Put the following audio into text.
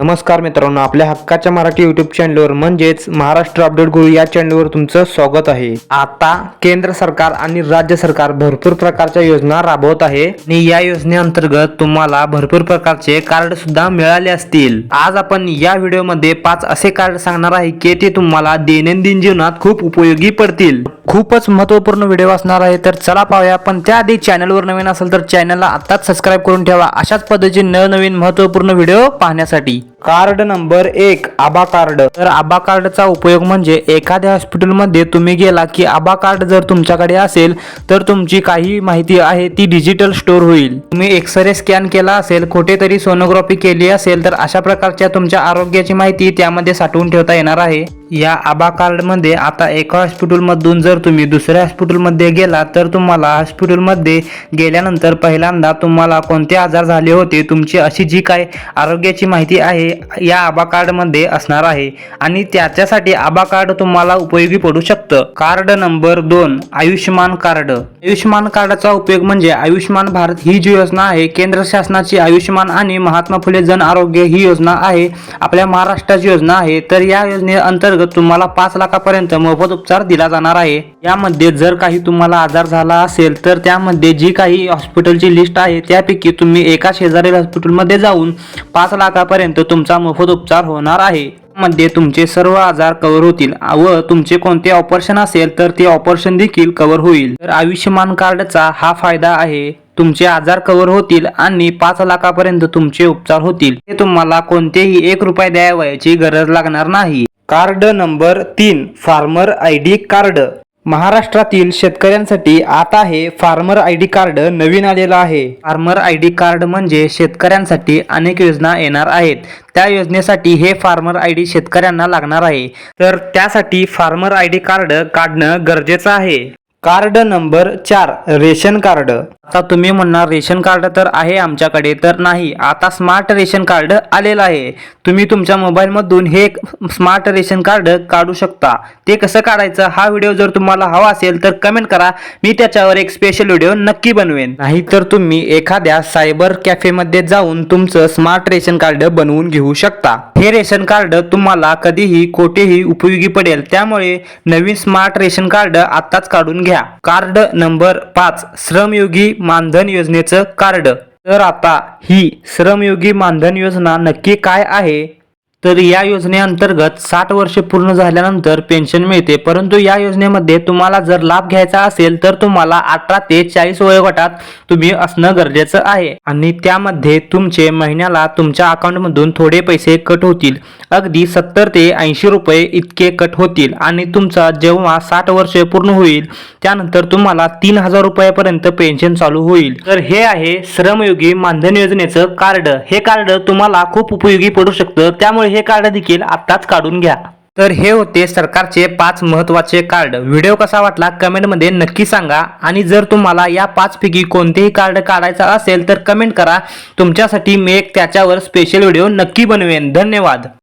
नमस्कार मित्रांनो आपल्या हक्काच्या मराठी युट्यूब चॅनलवर म्हणजेच महाराष्ट्र अपडेट गुरु या चॅनलवर तुमचं स्वागत आहे. आता केंद्र सरकार आणि राज्य सरकार भरपूर प्रकारच्या योजना राबवत आहे आणि या योजनेअंतर्गत तुम्हाला भरपूर प्रकारचे कार्ड सुद्धा मिळाले असतील. आज आपण या व्हिडिओमध्ये पाच असे कार्ड सांगणार आहे की ते तुम्हाला दैनंदिन जीवनात खूप उपयोगी पडतील. खूपच महत्त्वपूर्ण व्हिडिओ असणार आहे तर चला पाहूया. पण त्याआधी चॅनलवर नवीन असेल तर चॅनलला आत्ताच सबस्क्राईब करून ठेवा. अशाच पद्धतीचे नवनवीन महत्त्वपूर्ण व्हिडिओ पाहण्यासाठी. कार्ड नंबर एक आबा कार्ड. तर आबा कार्डचा उपयोग म्हणजे एखाद्या हॉस्पिटलमध्ये तुम्ही गेला की आबा कार्ड जर तुमच्याकडे असेल तर तुमची काही माहिती आहे ती डिजिटल स्टोर होईल. तुम्ही एक्सरे स्कॅन केला असेल कुठेतरी सोनोग्राफी केली असेल तर अशा प्रकारच्या तुमच्या आरोग्याची माहिती त्यामध्ये साठवून ठेवता येणार आहे. या आबा कार्डमध्ये आता एका हॉस्पिटलमधून जर तुम्ही दुसऱ्या हॉस्पिटलमध्ये गेला तर तुम्हाला हॉस्पिटलमध्ये गेल्यानंतर पहिल्यांदा तुम्हाला कोणते आजार झाले होते तुमची अशी जी काय आरोग्याची माहिती आहे या आबा कार्डमध्ये असणार आहे. आणि त्याच्यासाठी आबा कार्ड तुम्हाला उपयोगी पडू शकतं. कार्ड नंबर दोन आयुष्यमान कार्ड आयुष्यमान कार्डाचा उपयोग म्हणजे आयुष्यमान भारत ही जी योजना आहे केंद्र शासनाची आयुष्यमान आणि महात्मा फुले जन आरोग्य ही योजना आहे आपल्या महाराष्ट्राची योजना आहे तर या योजनेअंतर्गत तुम्हाला पाच लाखापर्यंत मोफत उपचार दिला जाणार आहे. यामध्ये जर काही तुम्हाला आजार झाला असेल तर त्यामध्ये जी काही हॉस्पिटलची लिस्ट आहे त्यापैकी तुम्ही एका शेजारील हॉस्पिटलमध्ये जाऊन पाच लाखापर्यंत तुमचा मोफत उपचार होणार आहे. मध्ये तुमचे सर्व आजार कव्हर होतील व तुमचे कोणते ऑपरेशन असेल तर ते ऑपरेशन देखील कव्हर होईल. तर आयुष्यमान कार्डचा हा फायदा आहे. तुमचे आजार कव्हर होतील आणि पाच लाखापर्यंत तुमचे उपचार होतील. ते तुम्हाला कोणतेही एक रुपये द्यावयाची गरज लागणार नाही. कार्ड नंबर तीन फार्मर आय डी कार्ड. महाराष्ट्रातील शेतकऱ्यांसाठी आता हे फार्मर आय डी कार्ड नवीन आलेलं आहे. फार्मर आय डी कार्ड म्हणजे शेतकऱ्यांसाठी अनेक योजना येणार आहेत. त्या योजनेसाठी हे फार्मर आय डी शेतकऱ्यांना लागणार आहे. तर त्यासाठी फार्मर आय डी कार्ड काढणं गरजेचं आहे. कार्ड नंबर चार रेशन कार्ड. आता तुम्ही म्हणणार रेशन कार्ड तर आहे आमच्याकडे तर नाही. आता स्मार्ट रेशन कार्ड आलेलं आहे. तुम्ही तुमच्या मोबाईलमधून हे स्मार्ट रेशन कार्ड काढू शकता. ते कसं काढायचं? हा व्हिडिओ जर तुम्हाला हवा असेल तर कमेंट करा. मी त्याच्यावर एक स्पेशल व्हिडिओ नक्की बनवेन. नाहीतर तुम्ही एखाद्या सायबर कॅफेमध्ये जाऊन तुमचं स्मार्ट रेशन कार्ड बनवून घेऊ शकता. हे रेशन कार्ड तुम्हाला कधीही कोठेही उपयोगी पडेल. त्यामुळे नवीन स्मार्ट रेशन कार्ड आत्ताच काढून घ्या. कार्ड नंबर पाच श्रमयोगी मानधन योजनेचं कार्ड. तर आता ही श्रमयोगी मानधन योजना नक्की काय आहे? तर या योजनेअंतर्गत साठ वर्ष पूर्ण झाल्यानंतर पेन्शन मिळते. परंतु या योजनेमध्ये तुम्हाला जर लाभ घ्यायचा असेल तर तुम्हाला अठरा ते चाळीस वयोगटात तुम्ही असणं गरजेचं आहे. आणि त्यामध्ये तुमचे महिन्याला तुमच्या अकाउंटमधून थोडे पैसे कट होतील. अगदी सत्तर ते ऐंशी रुपये इतके कट होतील. आणि तुमचा जेव्हा साठ वर्ष पूर्ण होईल त्यानंतर तुम्हाला तीन हजार रुपयापर्यंत पेन्शन चालू होईल. तर हे आहे श्रमयोगी मानधन योजनेचं कार्ड. हे कार्ड तुम्हाला खूप उपयोगी पडू शकतं. त्यामुळे हे कार्ड देखील आत्ताच काढून घ्या. तर हे होते सरकारचे पाच महत्त्वाचे कार्ड व्हिडिओ कसा वाटला कमेंटमध्ये नक्की सांगा. आणि जर तुम्हाला या पाच पैकी कोणतेही कार्ड काढायचं असेल तर कमेंट करा. तुमच्यासाठी मी एक त्याच्यावर स्पेशल व्हिडिओ नक्की बनवेन. धन्यवाद.